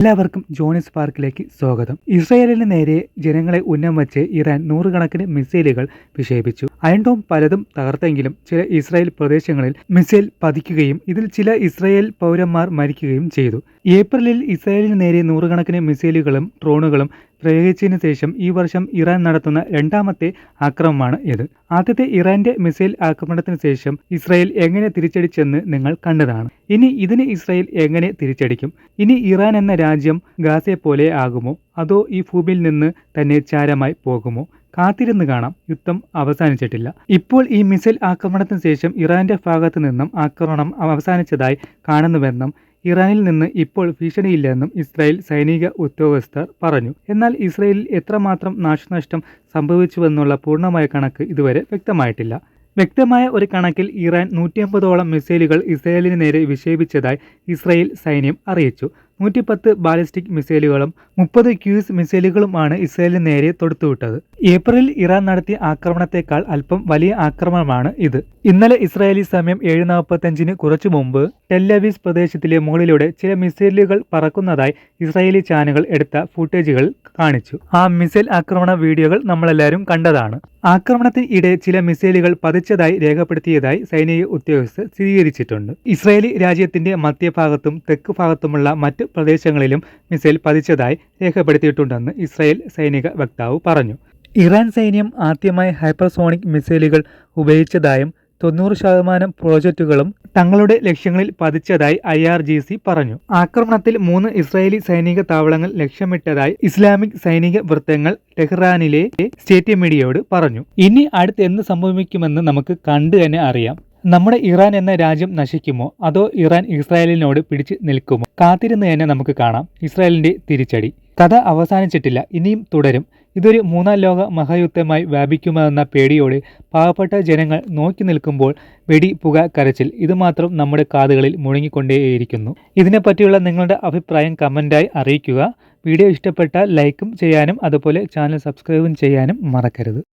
എല്ലാവർക്കും ജോണിസ് പാർക്കിലേക്ക് സ്വാഗതം. ഇസ്രയേലിന് നേരെ ജനങ്ങളെ ഉന്നം വച്ച് ഇറാൻ നൂറുകണക്കിന് മിസൈലുകൾ വിക്ഷേപിച്ചു. അയൺഡോം പലതും തകർത്തെങ്കിലും ചില ഇസ്രായേൽ പ്രദേശങ്ങളിൽ മിസൈൽ പതിക്കുകയും ഇതിൽ ചില ഇസ്രായേൽ പൗരന്മാർ മരിക്കുകയും ചെയ്തു. ഏപ്രിലിൽ ഇസ്രായേലിന് നേരെ നൂറുകണക്കിന് മിസൈലുകളും ഡ്രോണുകളും പ്രയോഗിച്ചതിനു ശേഷം ഈ വർഷം ഇറാൻ നടത്തുന്ന രണ്ടാമത്തെ ആക്രമണമാണ് ഇത്. ആദ്യത്തെ ഇറാന്റെ മിസൈൽ ആക്രമണത്തിന് ശേഷം ഇസ്രായേൽ എങ്ങനെ തിരിച്ചടിച്ചെന്ന് നിങ്ങൾ കണ്ടതാണ്. ഇനി ഇതിന് ഇസ്രായേൽ എങ്ങനെ തിരിച്ചടിക്കും? ഇനി ഇറാൻ എന്ന രാജ്യം ഗാസയെ പോലെ ആകുമോ? അതോ ഈ ഭൂമിയിൽ നിന്ന് തന്നെ ചാരമായി പോകുമോ? കാത്തിരുന്ന് കാണാം. യുദ്ധം അവസാനിച്ചിട്ടില്ല. ഇപ്പോൾ ഈ മിസൈൽ ആക്രമണത്തിന് ശേഷം ഇറാന്റെ ഭാഗത്തു നിന്നും ആക്രമണം അവസാനിച്ചതായി കാണുന്നുവെന്നും ഇറാനിൽ നിന്ന് ഇപ്പോൾ ഭീഷണിയില്ലെന്നും ഇസ്രായേൽ സൈനിക ഉദ്യോഗസ്ഥർ പറഞ്ഞു. എന്നാൽ ഇസ്രായേലിൽ എത്രമാത്രം നാശനഷ്ടം സംഭവിച്ചുവെന്നുള്ള പൂർണമായ കണക്ക് ഇതുവരെ വ്യക്തമായിട്ടില്ല. വ്യക്തമായ ഒരു കണക്കിൽ ഇറാൻ നൂറ്റിയമ്പതോളം മിസൈലുകൾ ഇസ്രായേലിന് നേരെ വിക്ഷേപിച്ചതായി ഇസ്രായേൽ സൈന്യം അറിയിച്ചു. നൂറ്റിപ്പത്ത് ബാലിസ്റ്റിക് മിസൈലുകളും മുപ്പത് ക്യൂസ് മിസൈലുകളുമാണ് ഇസ്രയേലിന് നേരെ തൊടുത്തുവിട്ടത്. ഏപ്രിലിൽ ഇറാൻ നടത്തിയ ആക്രമണത്തെക്കാൾ അല്പം വലിയ ആക്രമണമാണ് ഇത്. ഇന്നലെ ഇസ്രായേലി സമയം ഏഴ് നാൽപ്പത്തഞ്ചിന് കുറച്ചു മുമ്പ് ടെല്ലവീസ് പ്രദേശത്തിലെ മുകളിലൂടെ ചില മിസൈലുകൾ പറക്കുന്നതായി ഇസ്രായേലി ചാനലുകൾ എടുത്ത ഫുട്ടേജുകൾ കാണിച്ചു. ആ മിസൈൽ ആക്രമണ വീഡിയോകൾ നമ്മളെല്ലാവരും കണ്ടതാണ്. ആക്രമണത്തിനിടെ ചില മിസൈലുകൾ പതിച്ചതായി രേഖപ്പെടുത്തിയതായി സൈനിക ഉദ്യോഗസ്ഥർ സ്ഥിരീകരിച്ചിട്ടുണ്ട്. ഇസ്രായേലി രാജ്യത്തിന്റെ മധ്യഭാഗത്തും തെക്ക് ഭാഗത്തുമുള്ള മറ്റ് പ്രദേശങ്ങളിലും മിസൈൽ പതിച്ചതായി രേഖപ്പെടുത്തിയിട്ടുണ്ടെന്ന് ഇസ്രായേൽ സൈനിക വക്താവ് പറഞ്ഞു. ഇറാൻ സൈന്യം ആദ്യമായി ഹൈപ്പർസോണിക് മിസൈലുകൾ ഉപയോഗിച്ചതായും തൊണ്ണൂറ് ശതമാനം പ്രോജക്റ്റുകളും തങ്ങളുടെ ലക്ഷ്യങ്ങളിൽ പതിച്ചതായി ഐ ആർ ജി സി പറഞ്ഞു. ആക്രമണത്തിൽ മൂന്ന് ഇസ്രായേലി സൈനിക താവളങ്ങൾ ലക്ഷ്യമിട്ടതായി ഇസ്ലാമിക് സൈനിക വൃത്തങ്ങൾ ടെഹ്റാനിലെ സ്റ്റേറ്റ് മീഡിയയോട് പറഞ്ഞു. ഇനി അടുത്ത് എന്ത് സംഭവിക്കുമെന്ന് നമുക്ക് കണ്ടു തന്നെ അറിയാം. നമ്മുടെ ഇറാൻ എന്ന രാജ്യം നശിക്കുമോ? അതോ ഇറാൻ ഇസ്രായേലിനോട് പിടിച്ചു നിൽക്കുമോ? കാത്തിരുന്ന് തന്നെ നമുക്ക് കാണാം. ഇസ്രായേലിന്റെ തിരിച്ചടി. കഥ അവസാനിച്ചിട്ടില്ല. ഇനിയും തുടരും. ഇതൊരു മൂന്നാം ലോക മഹായുദ്ധമായി വ്യാപിക്കുമെന്ന പേടിയോടെ പാവപ്പെട്ട ജനങ്ങൾ നോക്കി നിൽക്കുമ്പോൾ വെടി പുക കരച്ചിൽ. ഇതുമാത്രം നമ്മുടെ കാതുകളിൽ മുഴങ്ങിക്കൊണ്ടേയിരിക്കുന്നു. ഇതിനെപ്പറ്റിയുള്ള നിങ്ങളുടെ അഭിപ്രായം കമന്റായി അറിയിക്കുക. വീഡിയോ ഇഷ്ടപ്പെട്ടാൽ ലൈക്കും ചെയ്യാനും അതുപോലെ ചാനൽ സബ്സ്ക്രൈബും ചെയ്യാനും മറക്കരുത്.